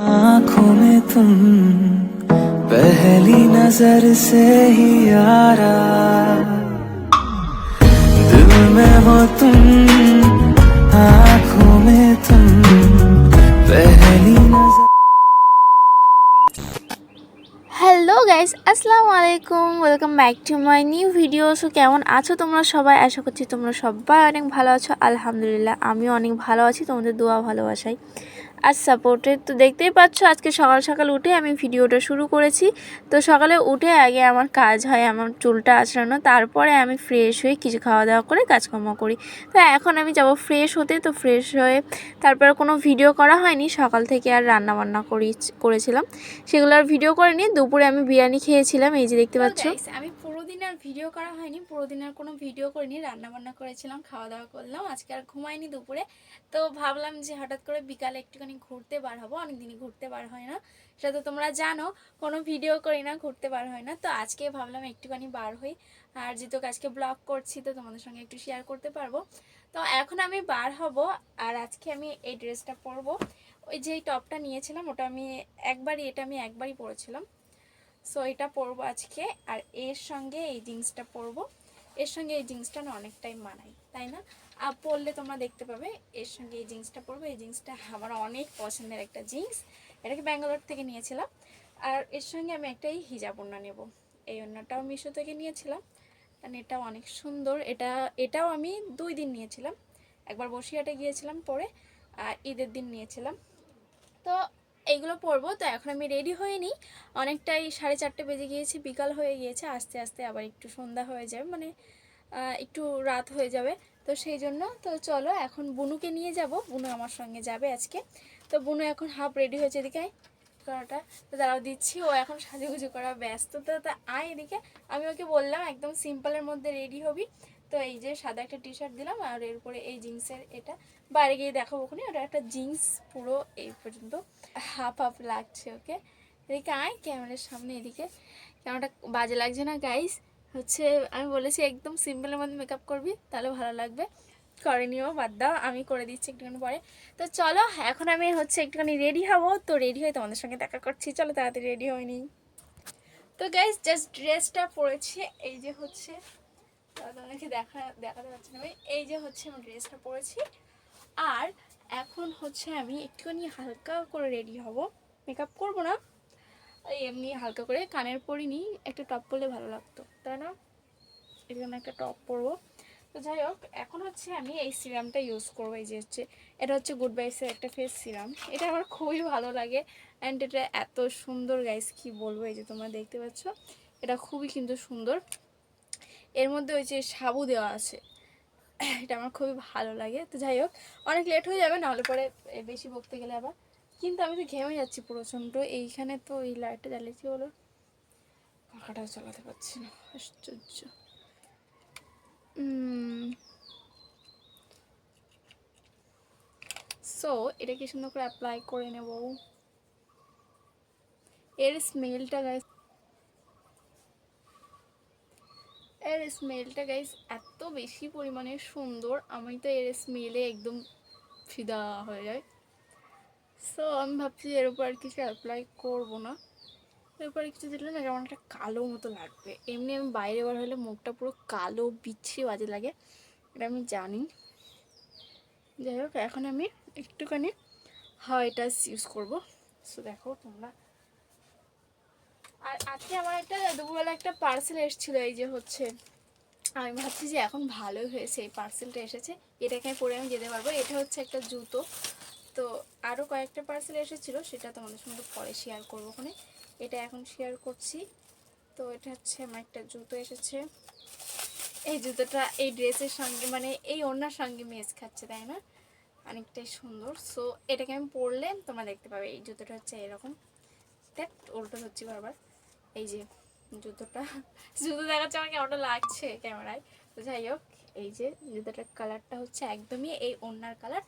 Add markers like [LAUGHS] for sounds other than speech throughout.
आंखों में तुम पहली नजर से ही यारा दिल में हो तुम आंखों में तुम पहली नजर হ্যালো গাইস আসসালামু আলাইকুম welcome back to my new video so কেমন আছো তোমরা সবাই আশা করছি তোমরা সবাই অনেক ভালো আছো আলহামদুলিল্লাহ আমিও অনেক ভালো আছি তোমাদের দোয়া ভালোবাসাই আর সাপোর্টে তো দেখতেই পাচ্ছ আজকে সকাল সকাল উঠে আমি ভিডিওটা শুরু করেছি। তো সকালে উঠে আগে আমার কাজ হয় আমার চুলটা আঁচড়ানো তারপরে আমি ফ্রেশ হয়ে কিছু খাওয়া দাওয়া করে কাজকর্ম করি। তো এখন আমি যাব ফ্রেশ হতে তো ফ্রেশ হয়ে তারপরে কোনো ভিডিও করা হয়নি সকাল থেকে আর রান্না বান্না করি করেছিলাম। সেগুলো আর ভিডিও করে করিনি দুপুরে আমি বিরিয়ানি খেয়েছিলাম এই যে দেখতে পাচ্ছ। আমি দিন আর ভিডিও করা হয়নি, পুরো দিন আর কোনো ভিডিও করিনি রান্না বান্না করেছিলাম খাওয়া দাওয়া করলাম, আজকে আর ঘুমাইনি দুপুরে। তো ভাবলাম যে হঠাৎ করে বিকালে একটুখানি ঘুরতে বার হব, অনেকদিনই ঘুরতে বার হয় না। সেটা তো তোমরা জানো, কোনো ভিডিও করি না, ঘুরতে বার হয় না। তো আজকে ভাবলাম একটুখানি বার হই। আর যেহেতু আজকে ব্লগ করছি, তো তোমাদের সঙ্গে একটু শেয়ার করতে পারব। তো এখন আমি বার হব, আর আজকে আমি এই ড্রেসটা পরবো। ওই যে টপটা নিয়েছিলাম, ওটা আমি একবারই, এটা আমি একবারই পরেছিলাম। সো এটা পরবো আজকে, আর এর সঙ্গে এই জিন্সটা পরবো। এর সঙ্গে এই জিন্সটা না অনেকটাই মানাই তাই না? আর পরলে তোমরা দেখতে পাবে, এর সঙ্গে এই জিন্সটা পরবো। এই জিন্সটা আমার অনেক পছন্দের একটা জিন্স। এটাকে ব্যাঙ্গালোর থেকে নিয়েছিলাম। আর এর সঙ্গে আমি একটাই হিজাব ওড়না নেব। এই ওড়নাটাও মিশো থেকে নিয়েছিলাম। কারণ এটাও অনেক সুন্দর। এটা, এটাও আমি দুই দিন নিয়েছিলাম। একবার বসিরহাটে গিয়েছিলাম পরে, আর ঈদের দিন নিয়েছিলাম। তো এইগুলো পরবো। তো এখন আমি রেডি হয়ে নিই। অনেকটাই সাড়ে চারটে বেজে গিয়েছে, বিকাল হয়ে গিয়েছে, আস্তে আস্তে আবার একটু সন্ধ্যা হয়ে যাবে মানে একটু রাত হয়ে যাবে। তো সেই জন্য, তো চলো এখন বুনুকে নিয়ে যাব। বুনু আমার সঙ্গে যাবে আজকে। তো বুনু এখন হাফ রেডি হয়েছে এদিকে করাটা তো দাঁড়াও, দিচ্ছি। ও এখন সাজুগুজু করা ব্যস্ত। তো তা আয় এদিকে। আমি ওকে বললাম, একদম সিম্পলের মধ্যে রেডি হবি। তো এই যে সাদা একটা টি শার্ট দিলাম, আর এর উপরে এই জিন্সের এটা। বাইরে গিয়ে দেখাবো ওখানে, ওটা একটা জিন্স পুরো এই পর্যন্ত। হাফ হাফ লাগছে ওকে এদিকে আয় ক্যামেরার সামনে, এদিকে। ক্যামেরাটা বাজে লাগছে না গাইস হচ্ছে আমি বলেছি একদম সিম্পলের মধ্যে মেকআপ করবি, তাহলে ভালো লাগবে। করে নিও, বাদ দাও, আমি করে দিচ্ছি একটুখানি পরে। তো চলো, এখন আমি হচ্ছে একটুখানি রেডি হব, তো রেডি হয়ে তোমাদের সঙ্গে দেখা করছি। চলো তাড়াতাড়ি রেডি হয়নি তো গাইস জাস্ট ড্রেসটা পরেছি, এই যে হচ্ছে তোমাদেরকে দেখা, দেখাতে পারছি না। আমি এই যে হচ্ছে আমি ড্রেসটা পরেছি। আর এখন হচ্ছে আমি একটুখানি হালকা করে রেডি হব। মেকআপ করব না। এমনি হালকা করে কানের পরিনি একটা টপ পরলে ভালো লাগতো, তাই না? এখানে একটা টপ পরবো। তো যাই হোক, এখন হচ্ছে আমি এই সিরামটা ইউজ করব। এই যে হচ্ছে, এটা হচ্ছে গুড বাইসের একটা ফেস সিরাম এটা আমার খুবই ভালো লাগে। অ্যান্ড এটা এত সুন্দর গাইস কি বলব? এই যে তোমরা দেখতে পাচ্ছ, এটা খুবই কিন্তু সুন্দর। এর মধ্যে ওই যে সাবু দেওয়া আছে। এটা আমার খুবই ভালো লাগে। তো যাই হোক, অনেক লেট হয়ে যাবে, নাহলে পরে বেশি বকতে গেলে আবার। কিন্তু আমি তো ঘেমে যাচ্ছি প্রচণ্ড। এইখানে তো এই লাইটটা জ্বালিয়েছি বলো। পাখাটাও চালাতে পারছি না, আশ্চর্য। সো এটা কি সুন্দর করে অ্যাপ্লাই করে নেব? এর স্মেলটা গাইস এর স্মেলটা গাইস এত বেশি পরিমাণে সুন্দর। আমি তো এর স্মেলে একদম ফিদা হয়ে যায় সো আমি ভাবছি এর উপর আর কিছু অ্যাপ্লাই করব না। এর উপরে কিছু দিলে না কেমন একটা কালো মতো লাগবে। এমনি আমি বাইরে বার হলে মুখটা পুরো কালো বিচ্ছিরি বাজে লাগে। এটা আমি জানি। যাই হোক, এখন আমি একটুখানি হাওয়াইটাস ইউজ করব। সো দেখো তোমরা আর আজকে আমার একটা দুপুরবেলা একটা পার্সেল এসেছিল, এই যে হচ্ছে, আমি ভাবছি যে এখন ভালোই হয়েছে, এই পার্সেলটা এসেছে। এটাকে পরে আমি যেতে পারব। এটা হচ্ছে একটা জুতো। তো আরও কয়েকটা পার্সেল এসেছিল, সেটা তোমাদের সঙ্গে পরে শেয়ার করব ওখানে। এটা এখন শেয়ার করছি। তো এটা হচ্ছে আমার একটা জুতো এসেছে। এই জুতোটা এই ড্রেসের সঙ্গে মানে এই ওড়নার সঙ্গে মেস খাচ্ছে, তাই না? অনেকটাই সুন্দর। সো এটাকে আমি পরলে তোমরা দেখতে পাবে, এই জুতোটা হচ্ছে এরকম। দেখ, উল্টো হচ্ছে বারবার। এই যে, জুতোটা। জুতো দেখাচ্ছে আমার কেমনটা লাগছে ক্যামেরায়। তো যাই হোক, এই যে, জুতোটার কালারটা হচ্ছে একদমই এই ওড়নার কালার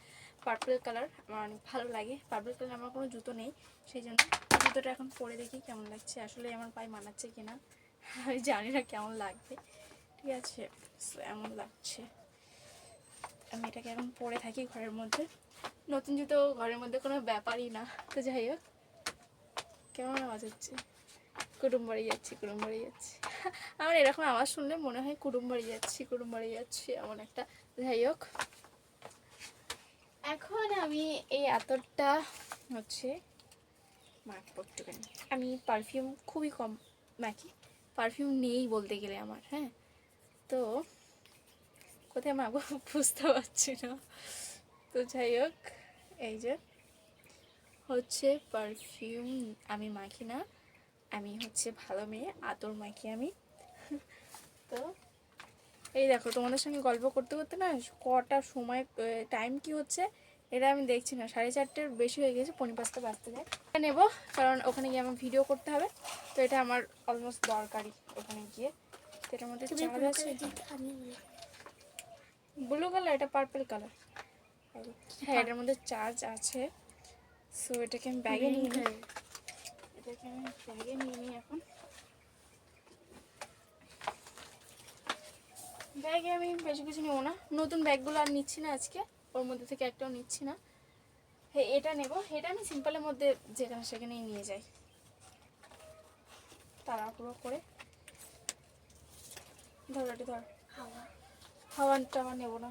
পার্পল কালার আমার অনেক ভালো লাগে। পার্পল কালার আমার কোনো জুতো নেই সেই জন্য জুতোটা এখন পরে দেখি কেমন লাগছে। আসলে আমার পায়ে মানাচ্ছে কিনা আমি জানি না কেমন লাগবে। ঠিক আছে এমন লাগছে। আমি এটাকে এখন পরে থাকি ঘরের মধ্যে। নতুন জুতো ঘরের মধ্যে কোনো ব্যাপারই না। তো যাই হোক, কেমন আওয়াজ হচ্ছে? কুটুম বাড়ি যাচ্ছি কুটুম বাড়ি যাচ্ছি আমার এরকম আওয়াজ শুনলে মনে হয় কুটুম বাড়ি যাচ্ছি কুটুম বাড়ি যাচ্ছি এমন একটা। যাই হোক। এখন আমি এই আতরটা হচ্ছে মাখবো একটুখানি। আমি পারফিউম খুবই কম মাখি। পারফিউম নেই বলতে গেলে আমার হ্যাঁ? তো কোথায় মাখবো [LAUGHS] বুঝতে পারছি না। তো যাই হোক, এই যে হচ্ছে পারফিউম আমি মাখি না। আমি হচ্ছে ভালো মেয়ে আতর মাখি আমি। তো এই দেখো তোমাদের সঙ্গে গল্প করতে করতে না কটা সময় টাইম কি হচ্ছে এটা আমি দেখছি না। সাড়ে চারটের বেশি হয়ে গেছে পনেরো পাঁচটা বাজতে যায়। এটা নেব কারণ ওখানে গিয়ে আমার ভিডিও করতে হবে। তো এটা আমার অলমোস্ট দরকারি ওখানে গিয়ে। তো এটার মধ্যে আছে। ব্লু কালার এটা পার্পল কালার হ্যাঁ এটার মধ্যে চার্জ আছে। সো এটাকে আমি ব্যাগে নিয়ে এটাকে আমি ব্যাগে নিয়ে নিই এখন। ব্যাগে আমি বেশি কিছু নেব না। নতুন ব্যাগগুলো আর নিচ্ছি না আজকে। ওর মধ্যে থেকে একটাও নিচ্ছি না। এটা নেব। এটা আমি সিম্পলের মধ্যে যেখানে সেখানেই নিয়ে যাই। তাড়াহুড়ো করে। ধর এটি ধর। হাওয়ানটা আমার নেব না।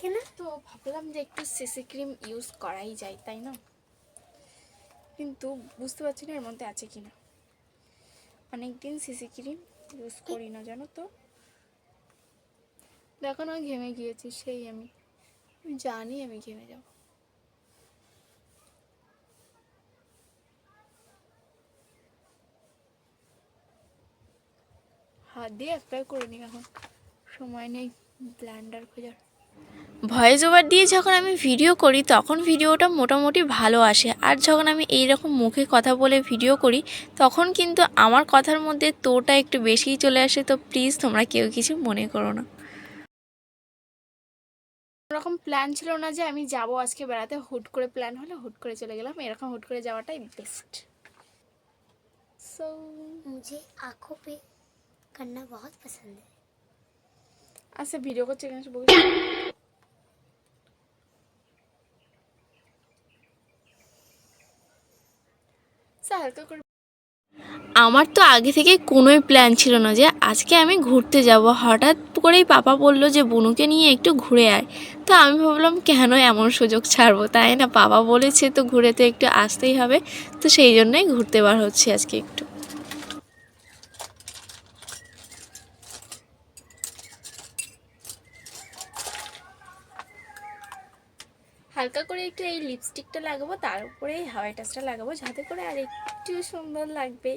কেন? তো ভাবলাম যে একটু সিসি ক্রিম ইউজ করাই যায় তাই না? কিন্তু বুঝতে পারছি না এর মধ্যে আছে কি না অনেকদিন সিসি ক্রিম ইউজ করি না জানো তো। দেখো না ঘেমে গিয়েছি, সেই আমি। আমি জানি আমি ঘেমে যাব। হাত দিয়ে অ্যাপ্লাই করে নিই এখন। সময় নেই ব্ল্যান্ডার খোঁজার। ভয়েস ওভার দিয়ে যখন আমি ভিডিও করি তখন ভিডিওটা মোটামুটি ভালো আসে আর যখন আমি এই রকম মুখে কথা বলে ভিডিও করি তখন কিন্তু আমার কথার মধ্যে তোটা একটু বেশিই চলে আসে তো প্লিজ তোমরা কেউ কিছু মনে করো না এরকম প্ল্যান ছিল না যে আমি যাব আজকে বেড়াতে হুট করে প্ল্যান হলে হুট করে চলে গেলাম এরকম হুট করে যাওয়াটাই বেস্ট সো मुझे आंखों पे करना बहुत पसंद है আচ্ছা ভিডিও করছে এখানে। আচ্ছা, আমার তো আগে থেকে কোনোই প্ল্যান ছিল না যে আজকে আমি ঘুরতে যাব। হঠাৎ করেই পাপা বলল যে বুনুকে নিয়ে একটু ঘুরে আয়। তো আমি ভাবলাম কেন এমন সুযোগ ছাড়বো? তাই না পাপা বলেছে তো ঘুরে তো একটু আসতেই হবে। তো সেই জন্যই ঘুরতে বার হচ্ছে আজকে একটু হালকা করে একটু এই লিপস্টিকটা লাগাবো, তার উপরে এই হাওয়াই টাচটা লাগাবো, যাতে করে আর একটু সুন্দর লাগবে।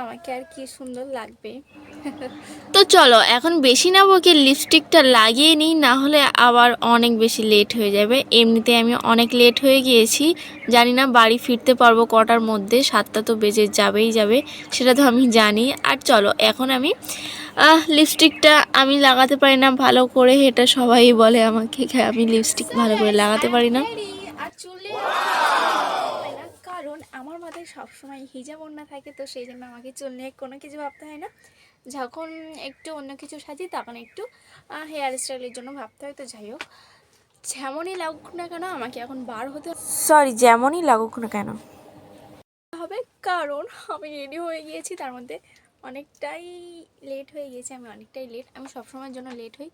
আমাকে আর কি সুন্দর লাগবে। তো চলো, এখন বেশি না বকে লিপস্টিকটা লাগিয়ে নিই, না হলে আবার অনেক বেশি লেট হয়ে যাবে। এমনিতে আমি অনেক লেট হয়ে গিয়েছি, জানি না বাড়ি ফিরতে পারব কটার মধ্যে, সাতটা তো বেজে যাবেই যাবে, সেটা তো আমি জানি। আর চলো, এখন আমি আহ, লিপস্টিকটা আমি লাগাতে পারি না ভালো করে এটা সবাই বলে আমাকে আমি লিপস্টিক ভালো করে লাগাতে পারি না। আর চুলে না কারণ আমার মাথায় সবসময় হিজাব ওড়না থাকে তো সেই জন্য আমাকে চুল নিয়ে কোনো কিছু ভাবতে হয় না। যখন একটু অন্য কিছু সাজি তখন একটু হেয়ার স্টাইলের জন্য ভাবতে হয় তো যাই হোক। যেমনই লাগুক না কেন আমাকে এখন বার হতে সরি যেমনই লাগুক না কেন। হবে কারণ আমি রেডি হয়ে গিয়েছি তার মধ্যে অনেকটাই লেট হয়ে গিয়েছে, আমি অনেকটাই লেট আমি সবসময়ের জন্য লেট হই।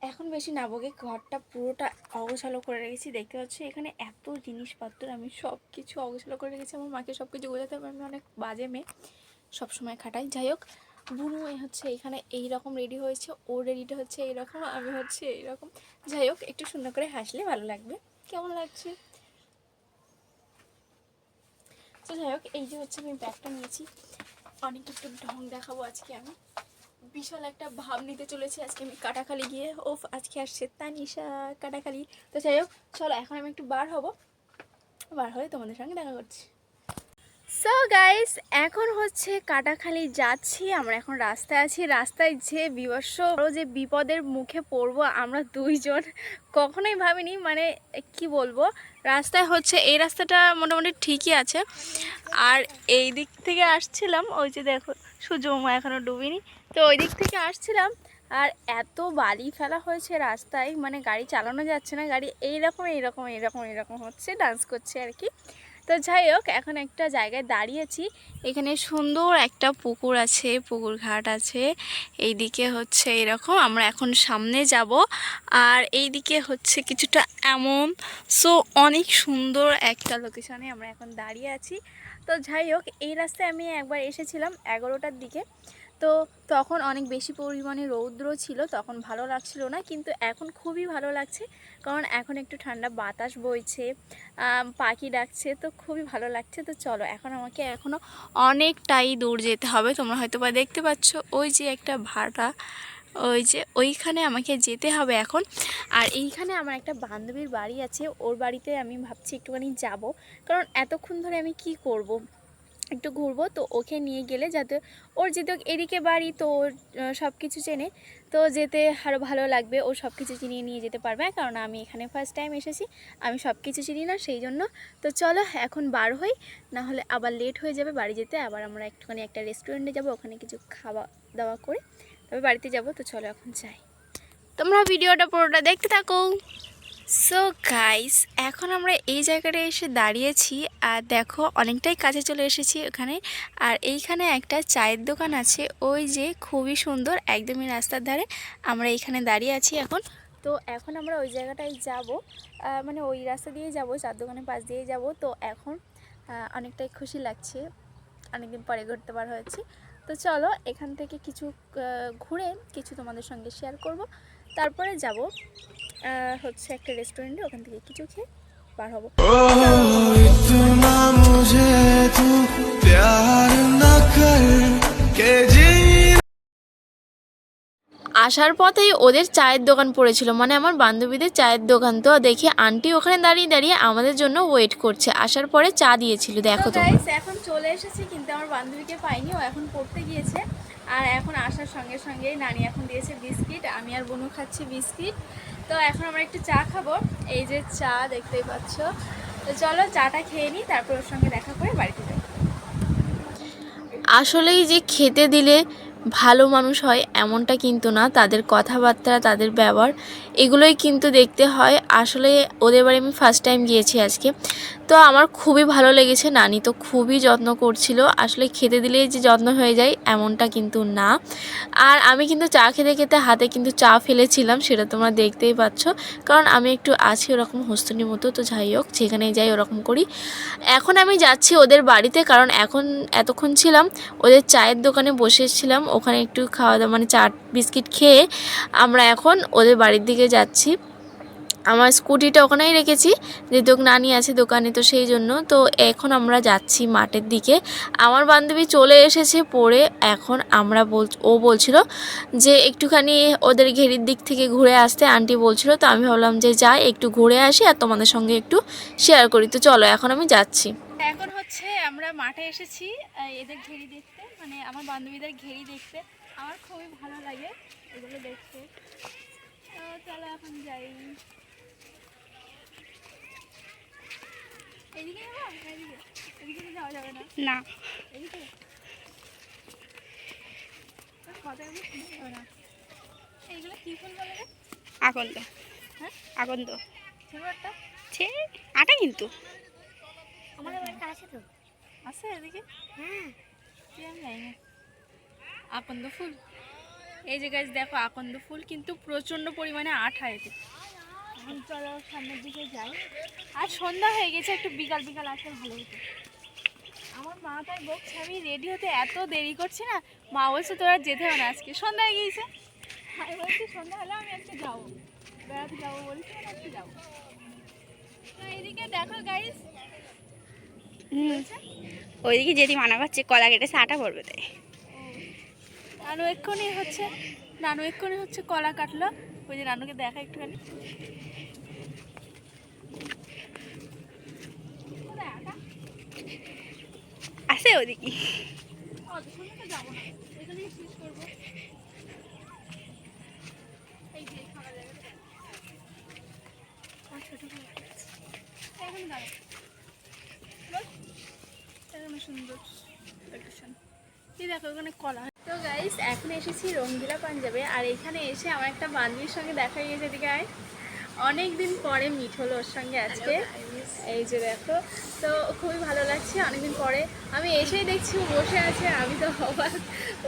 এখন বেশি না বকে ঘরটা পুরোটা অগোছালো করে রেখেছি, দেখতে পাচ্ছি? এখানে এত জিনিসপত্র, আমি সব কিছু অগোছালো করে রেখেছি, আমার মাকে সব কিছু বোঝাতে হবে, আমি অনেক বাজে মেয়ে, সবসময় খাটাই। যাই হোক, বুনু হচ্ছে এখানে এই রকম রেডি হয়েছে, ও রেডিটা হচ্ছে এইরকম, আমি হচ্ছে এইরকম। যাই হোক, একটু সুন্দর করে হাসলে ভালো লাগবে। কেমন লাগছে? তো যাই হোক, এই যে হচ্ছে আমি ব্যাগটা নিয়েছি। অনেক একটু ঢং দেখাবো আজকে আমি। বিশাল একটা ভাব নিতে চলেছি আজকে আমি কাটাখালি গিয়ে। ওফ, আজকে আসছে তানিশা কাটাখালি। তো যাই হোক, চলো, এখন আমি একটু বার হব। বার হয়ে তোমাদের সঙ্গে দেখা করছি। সো গাইস এখন হচ্ছে কাটাখালি যাচ্ছি। আমরা এখন রাস্তায় আছি। রাস্তায় যে বিবর্ষ যে বিপদের মুখে পড়ব আমরা দুইজন, কখনোই ভাবিনি। মানে কি বলব? রাস্তায় হচ্ছে, এই রাস্তাটা মোটামুটি ঠিকই আছে। আর এই দিক থেকে আসছিলাম, ওই যে দেখো সূর্যমা এখনও ডুবিনি। তো ওই দিক থেকে আসছিলাম, আর এত বালি ফেলা হয়েছে রাস্তায়। মানে গাড়ি চালানো যাচ্ছে না, গাড়ি এইরকম এইরকম এইরকম এইরকম হচ্ছে ডান্স করছে আর কি। তো যাই হোক, এখন একটা জায়গায় দাঁড়িয়েছি। এখানে সুন্দর একটা পুকুর আছে, পুকুর ঘাট আছে। এই দিকে হচ্ছে এরকম, আমরা এখন সামনে যাব। আর এই দিকে হচ্ছে কিছুটা এমন। সো অনেক সুন্দর একটা লোকেশনে আমরা এখন দাঁড়িয়ে আছি। তো যাই হোক, এই রাস্তায় আমি একবার এসেছিলাম এগারোটার দিকে। তো তখন অনেক বেশি পরিমাণে রৌদ্র ছিল, তখন ভালো লাগছিল না, কিন্তু এখন খুবই ভালো লাগছে। কারণ এখন একটু ঠান্ডা বাতাস বইছে পাখি ডাকছে, তো খুবই ভালো লাগছে। তো চলো, এখন আমাকে এখনও অনেকটাই দূর যেতে হবে। তোমরা হয়তো বা দেখতে পাচ্ছ, ওই যে একটা ভাড়া ওই যে ওইখানে আমাকে যেতে হবে এখন। আর এইখানে আমার একটা বান্ধবীর বাড়ি আছে, ওর বাড়িতে আমি ভাবছি একটুখানি যাব। কারণ এতক্ষণ ধরে আমি কি করব? একটু ঘুরবো, তো ওকে নিয়ে গেলে যাতে ওর যেহেতু এদিকে বাড়ি, তো ওর সব কিছু চেনে। তো যেতে আরও ভালো লাগবে, ও সব কিছু চিনিয়ে নিয়ে যেতে পারবে, কারণ আমি এখানে ফার্স্ট টাইম এসেছি, আমি সব কিছু চিনি না সেই জন্য। তো চলো, এখন বার হই, না হলে আবার লেট হয়ে যাবে বাড়ি যেতে, আবার আমরা একটুখানি একটা রেস্টুরেন্টে যাব, ওখানে কিছু খাওয়া দাওয়া করে, তবে বাড়িতে যাব, তো চলো এখন যাই। তোমরা ভিডিওটা পুরোটা দেখতে থাকো। সো গাইস এখন আমরা এই জায়গাটা এসে দাঁড়িয়েছি আর দেখো অনেকটাই কাছে চলে এসেছি ওখানে। আর এইখানে একটা চায়ের দোকান আছে, ওই যে খুবই সুন্দর, একদমই রাস্তার ধারে আমরা এইখানে দাঁড়িয়ে আছি এখন। তো এখন আমরা ওই জায়গাটায় যাব মানে ওই রাস্তা দিয়ে যাব চার দোকানের পাশ দিয়ে যাব। তো এখন অনেকটাই খুশি লাগছে, অনেকদিন পরে ঘুরতে বার হয়েছি। তো চলো এখান থেকে কিছু ঘুরে কিছু তোমাদের সঙ্গে শেয়ার করব। তারপরে যাব। হচ্ছে একটা রেস্টুরেন্টে ওখান থেকে কিছু খেয়ে পার হব। আসার পথেই ওদের চায়ের দোকান পড়েছিল। মানে আমার বান্ধবীদের চায়ের দোকান। তো দেখি আন্টি ওখানে দাঁড়িয়ে দাঁড়িয়ে আমাদের জন্য ওয়েট করছে। আসার পরে চা দিয়েছিল দেখো তো এখন চলে এসেছি কিন্তু আমার বান্ধবীকে পাইনি। ও এখন পড়তে গিয়েছে। আর এখন আসার সঙ্গে সঙ্গে নানি এখন দিয়েছে বিস্কিট। আমি আর বনু খাচ্ছি বিস্কিট। তো এখন আমরা একটু চা খাব। এই যে চা দেখতেই পাচ্ছ। তো চলো চাটা খেয়ে নিই, তারপর ওর সঙ্গে দেখা করে বাড়িতে যাই। আসলেই যে খেতে দিলে ভালো মানুষ হয় এমনটা কিন্তু না। তাদের কথাবার্তা, তাদের ব্যবহার এগুলোই কিন্তু দেখতে হয়। আসলে ওদের বাড়ি আমি ফার্স্ট টাইম গিয়েছি আজকে। তো আমার খুবই ভালো লেগেছে। নানি তো খুবই যত্ন করছিল। আসলে খেতে দিলেই যে যত্ন হয়ে যায় এমনটা কিন্তু না। আর আমি কিন্তু চা খেতে খেতে হাতে কিন্তু চা ফেলেছিলাম, সেটা তোমরা দেখতেই পাচ্ছ। কারণ আমি একটু আছি ওরকম হস্তনি মতো, তো যাই হোক যেখানে যাই ওরকম করি। এখন আমি যাচ্ছি ওদের বাড়িতে, কারণ এখন এতক্ষণ ছিলাম, ওদের চায়ের দোকানে বসেছিলাম ওখানে একটু খাওয়া দাওয়া মানে চা বিস্কিট খেয়ে আমরা এখন ওদের বাড়ির দিকে যাচ্ছি। আমার স্কুটিটা ওখানেই রেখেছি। যেহেতু নানি আছে দোকানে তো সেই জন্য। তো এখন আমরা যাচ্ছি মাঠের দিকে। আমার বান্ধবী চলে এসেছে পড়ে। এখন আমরা বল, ও বলছিল যে একটুখানি ওদের ঘেরির দিক থেকে ঘুরে আসতে। আন্টি বলছিল, তো আমি ভাবলাম যে যাই একটু ঘুরে আসি আর তোমাদের সঙ্গে একটু শেয়ার করি। তো চলো, এখন আমি যাচ্ছি। এখন হচ্ছে আমরা মাঠে এসেছি এদের ঘেরি দেখতে মানে আমার বান্ধবীদের ঘেরি দেখতে। আমার খুবই ভালো লাগে এগুলো দেখতে। তো চলো এখন যাই। এদিকে যাব? এদিকে। এদিকে তো যাওয়া যাবে না? না। এদিকে? এইগুলো কী ফুল বলে আকন্দ হ্যাঁ? আকন্দ ছে আটা কিন্তু। আছে তো। আছে এদিকে? হ্যাঁ। জানি না। আকন্দ ফুল। এই যে গাছ দেখো আকন্দ ফুল কিন্তু প্রচণ্ড পরিমাণে আঠা এতে চলো সামনের দিকে যাই। আর সন্ধ্যা হয়ে গেছে, একটু বিকাল বিকাল আসলে ভালো হতো। আমার মা তাই বলছে, আমি রেডি হতে এত দেরি করছি না? মা বলছে, তোরা যেতে হবে না আজকে। সন্ধ্যা হয়ে গিয়েছে। আমি বলছি, সন্ধ্যা হলে আমি আজকে যাব। বেড়াতে যাব বলছি আজকে যাব। এইদিকে দেখো গাইস ওইদিকে যেদি মানা করছে, কলা কেটেছে আটা পড়বে তাই। নানু এক্ষুনি হচ্ছে, নানু এক্ষুনি হচ্ছে কলা কাটলো। ওই যে নানুকে দেখা একটুখানি। আছে ওদিকে। সুন্দর দেখো, ওখানে কলা গাইস এখন এসেছি রঙ্গিলা পাঞ্জাবে আর এখানে এসে আমার একটা বান্ধবীর সঙ্গে দেখা গিয়েছে এদিকে আয়। অনেক দিন পরে মিট হলো ওর সঙ্গে আজকে। এই যে দেখো তো খুবই ভালো লাগছে অনেকদিন পরে। আমি এসেই দেখছি ও বসে আছে আমি তো অবাক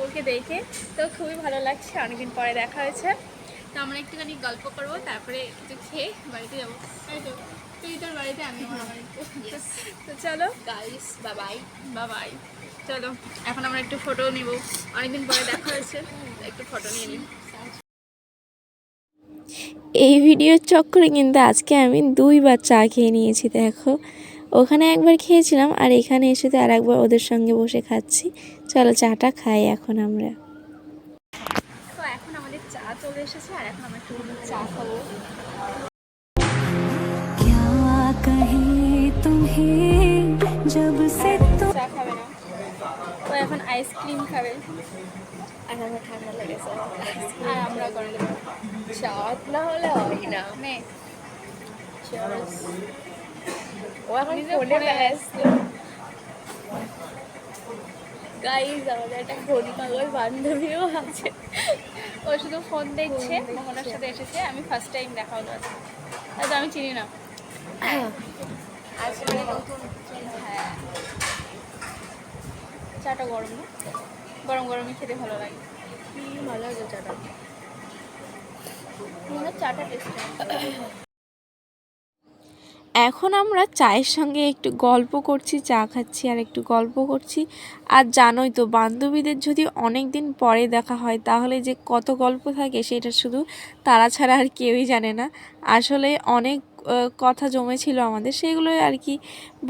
ওকে দেখে। তো খুবই ভালো লাগছে অনেকদিন পরে দেখা হয়েছে। তো আমরা একটুখানি গল্প করব তারপরে কিছু খেয়ে বাড়িতে যাব। তাই তোর বাড়িতে আমি আমার বাড়িতে। তো চলো। গাইস বাবাই বাবাই চলো এখন আমরা একটু ফটো নিব। অনেকদিন পরে দেখা হয়েছে একটু ফটো নিয়ে নিই। এই ভিডিওর চক্করে কিন্তু আজকে আমি দুইবার চা খেয়ে নিয়েছি দেখো। ওখানে একবার খেয়েছিলাম আর এখানে এসে তো আর একবার ওদের সঙ্গে বসে খাচ্ছি। চলো চাটা খাই এখন আমরা। চা এসেছে চা চা খাবে না। ও এখন আইসক্রিম খাবে। আর আমার ঠান্ডা লেগেছে। আর আমরা করে দেবো চাট না হলে হয় না। ও এখন ফোনে ব্যস্ত। গাইজ আমাদের একটা ঘড়ি পাগল বান্ধবীও আছে। ও শুধু ফোন দেখছে মোহনার সাথে এসেছে। আমি ফার্স্ট টাইম দেখা হলো আজকে আমি চিনি না। নতুন। হ্যাঁ। চাটা গরম না। গরম গরমই খেতে ভালো লাগে। ভালো লাগে চাটা। মনে চাটা টেস্ট এখন আমরা চায়ের সঙ্গে একটু গল্প করছি চা খাচ্ছি আর একটু গল্প করছি। আর জানোই তো বান্ধবীদের যদি অনেক দিন পরে দেখা হয় তাহলে যে কত গল্প থাকে সেটা শুধু তারা ছাড়া আর কেউই জানে না। আসলে অনেক কথা জমেছিল আমাদের সেগুলোই আর কি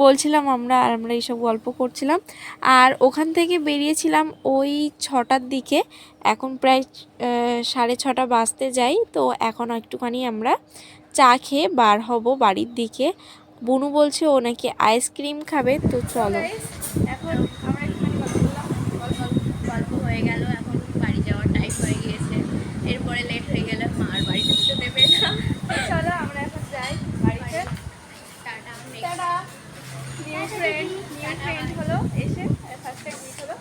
বলছিলাম আমরা আর আমরা এইসব গল্প করছিলাম। আর ওখান থেকে বেরিয়েছিলাম ওই ছটার দিকে এখন প্রায় সাড়ে ছটা বাজতে যাই তো এখন একটুখানি আমরা চা খেয়ে বার হব বাড়ির দিকে। বুনু বলছে ও নাকি আইসক্রিম খাবে তো চলো। এখন আমরা গল্প হয়ে গেল এখন বাড়ি যাওয়ার টাইম হয়ে গিয়েছে। এরপরে লেট হয়ে গেলে মার বাড়িতে যেতে দেবে না। চলো আমরা tata new friend new friend হলো এসে ফার্স্ট টাইম মিট হলো।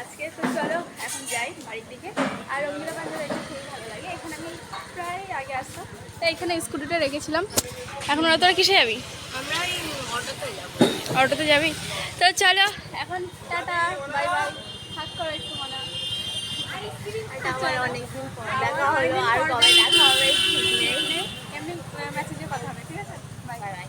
আজকে তো চলো এখন যাই বাড়ির দিকে। আর রঙ্গিলা পাঞ্জাব এটা খুবই ভালো লাগে। এখানে আমি প্রায় আগে আসতাম। তাই এখানে স্কুটিটা রেখেছিলাম। এখন ওরা তোরা কিসে যাবি? আমরা অটোতে যাব। অটোতে যাবি? তো চলো এখন টাটা বাই বাই। থাক করো একটু মনে। অনেকদিন দেখা হলো আর কবে দেখা হবে। ঠিক নেই এমনি মেসেজে কথা হবে ঠিক আছে বাই বাই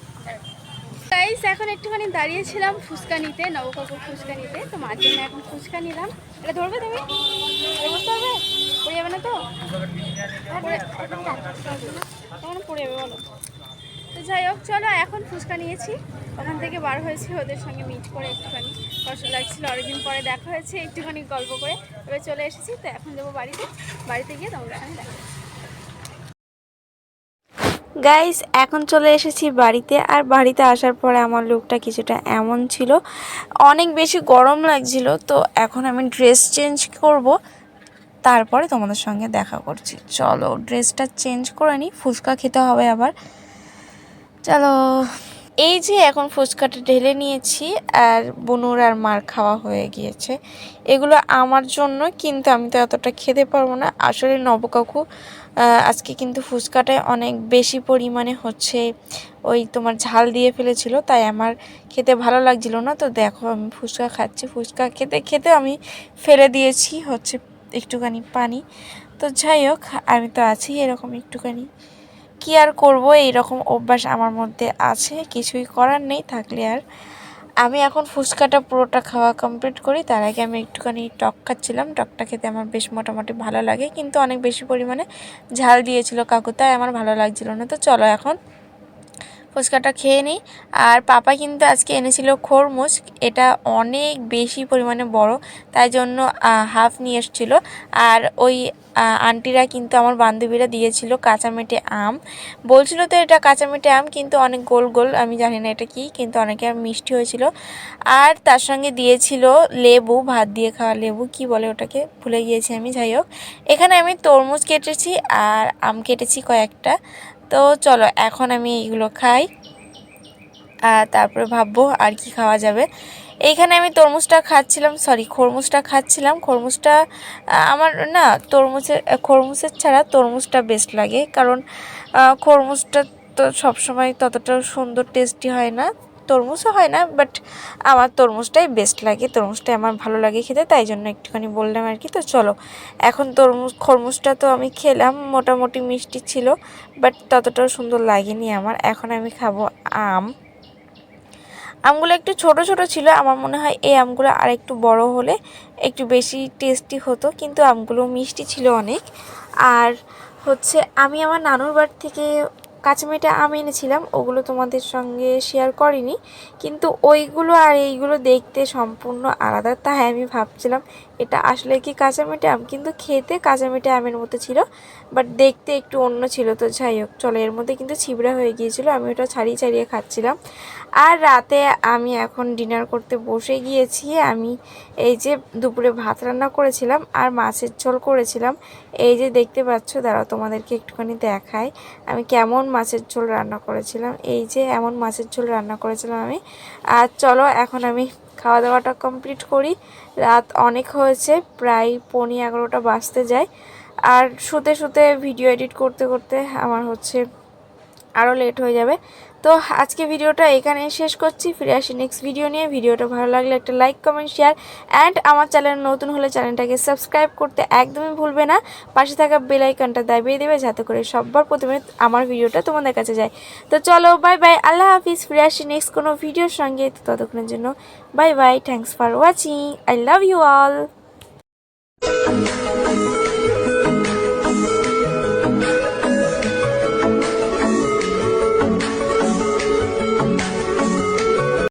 গাইস এখন একটুখানি দাঁড়িয়েছিলাম ফুচকা নিতে নবকাকুর ফুচকা নিতে তো মার জন্য এখন ফুচকা নিলাম। এটা ধরবে তুমি? হবে? পড়ে যাবে না তো? কেমন পড়ে যাবে, বলো। তো যাই হোক, চলো, এখন ফুচকা নিয়েছি। ওখান থেকে বার হয়েছি, ওদের সঙ্গে মিট করে একটুখানি কষ্ট লাগছিল। অনেকদিন পরে দেখা হয়েছে, একটুখানি গল্প করে। এবার চলে এসেছি, তো এখন যাব বাড়িতে। বাড়িতে গিয়ে তোমাদের সঙ্গে দেখা। গাইস এখন চলে এসেছি বাড়িতে আর বাড়িতে আসার পরে আমার লুকটা কিছুটা এমন ছিল। অনেক বেশি গরম লাগছিল, তো এখন আমি ড্রেস চেঞ্জ করব। তারপরে তোমাদের সঙ্গে দেখা করছি। চলো ড্রেসটা চেঞ্জ করে নিই ফুচকা খেতে হবে আবার। চলো। এই যে এখন ফুচকাটা ঢেলে নিয়েছি আর বুনুর আর মার খাওয়া হয়ে গিয়েছে। এগুলো আমার জন্য, কিন্তু আমি তো এতটা খেতে পারব না। আসলে নবকাকু আজকে কিন্তু ফুচকাটায় অনেক বেশি পরিমাণে হচ্ছে ওই তোমার ঝাল দিয়ে ফেলেছিল, তাই আমার খেতে ভালো লাগছিল না। তো দেখো আমি ফুচকা খাচ্ছি, ফুচকা খেতে খেতে আমি ফেলে দিয়েছি হচ্ছে একটুখানি পানি। তো যাই হোক, আমি তো আছি এরকম একটুখানি। কি আর করব, এইরকম অভ্যাস আমার মধ্যে আছে, কিছুই করার নেই, থাকলে আর আমি এখন ফুচকাটা পুরোটা খাওয়া কমপ্লিট করি। তার আগে আমি একটুখানি টক খাচ্ছিলাম। টকটা খেতে আমার বেশ মোটামুটি ভালো লাগে। কিন্তু অনেক বেশি পরিমাণে ঝাল দিয়েছিল কাকু, তাই আমার ভালো লাগছিল না। তো চলো এখন ফুচকাটা খেয়ে নিই। আর পাপা কিন্তু আজকে এনেছিল খরমুজ। এটা অনেক বেশি পরিমাণে বড়, তাই জন্য হাফ নিয়ে এসেছিল। আর ওই আন্টিরা কিন্তু আমার বান্ধবীরা দিয়েছিল কাঁচামেটে আম। বলছিল তো এটা কাঁচামেটে আম, কিন্তু অনেক গোল গোল, আমি জানি না এটা কি, কিন্তু অনেকে মিষ্টি হয়েছিল। আর তার সঙ্গে দিয়েছিল লেবু, ভাত দিয়ে খাওয়া লেবু, কি বলে ওটাকে? ভুলে গিয়েছি আমি, যাই হোক। এখানে আমি তরমুজ কেটেছি, আর আম কেটেছি কয়েকটা। তো চলো, এখন আমি এইগুলো খাই। আর তারপরে ভাববো আর কি খাওয়া যাবে। এইখানে আমি তরমুজটা খাচ্ছিলাম সরি খরমুজটা খাচ্ছিলাম। খরমুজটা আমার না তরমুজের খরমুজের ছাড়া তরমুজটা বেস্ট লাগে। কারণ খরমুজটা তো সবসময় ততটা সুন্দর টেস্টি হয় না। তরমুজও হয় না বাট আমার তরমুজটাই বেস্ট লাগে। তরমুজটাই আমার ভালো লাগে খেতে, তাই জন্য একটুখানি বললাম আর কি। তো চলো, এখন তরমুজ, খরমুজটা তো আমি খেলাম, মোটামুটি মিষ্টি ছিল বাট ততটাও সুন্দর লাগেনি আমার। এখন আমি খাব আম। আমগুলো একটু ছোট ছোট ছিল, আমার মনে হয় এই আমগুলো আর একটু বড় হলে একটু বেশি টেস্টি হতো, কিন্তু আমগুলো মিষ্টি ছিল অনেক। আর হচ্ছে আমি আমার নানুর বাড়ি থেকে কাঁচামেটা আম এনেছিলাম, ওগুলো তোমাদের সঙ্গে শেয়ার করিনি। কিন্তু ওইগুলো আর এইগুলো দেখতে সম্পূর্ণ আলাদা, তাই আমি ভাবছিলাম এটা আসলে কি কাঁচামেটে আম? কিন্তু খেতে কাঁচামেটে আমের মতো ছিল বাট দেখতে একটু অন্য ছিল। তো যাই হোক, চলো, এর মধ্যে কিন্তু ছিবড়া হয়ে গিয়েছিল, আমি ওটা ছাড়িয়ে ছাড়িয়ে খাচ্ছিলাম। আর রাতে আমি এখন ডিনার করতে বসে গিয়েছি, আমি এই যে দুপুরে ভাত রান্না করেছিলাম আর মাছের ঝোল করেছিলাম। এই যে দেখতে পাচ্ছ, দাঁড়াও, তোমাদেরকে একটুখানি দেখায় আমি কেমন মাছের ঝোল রান্না করেছিলাম। এই যে এমন মাছের ঝোল রান্না করেছিলাম আমি। আর চলো, এখন আমি খাওয়া দাওয়াটা কমপ্লিট করি। রাত অনেক হয়েছে, প্রায় পনেরো এগারোটা বাজতে যায়। আর শুতে শুতে ভিডিও এডিট করতে করতে আমার হচ্ছে আরও লেট হয়ে যাবে। তো আজকে ভিডিওটা এখানে শেষ করছি। ফিরে আসি নেক্সট ভিডিও নিয়ে। ভিডিওটা ভালো লাগলে একটা লাইক কমেন্ট শেয়ার অ্যান্ড আমার চ্যানেল নতুন হলে চ্যানেলটাকে সাবস্ক্রাইব করতে একদমই ভুলবে না। পাশে থাকা বেল আইকনটা দাবিয়ে দেবে যাতে করে সবার প্রথমে আমার ভিডিওটা তোমাদের কাছে যায়। তো চলো বাই বাই আল্লাহ হাফিজ। ফিরে আসি নেক্সট কোনো ভিডিওর সঙ্গে। ততক্ষণের জন্য bye bye thanks for watching I love you all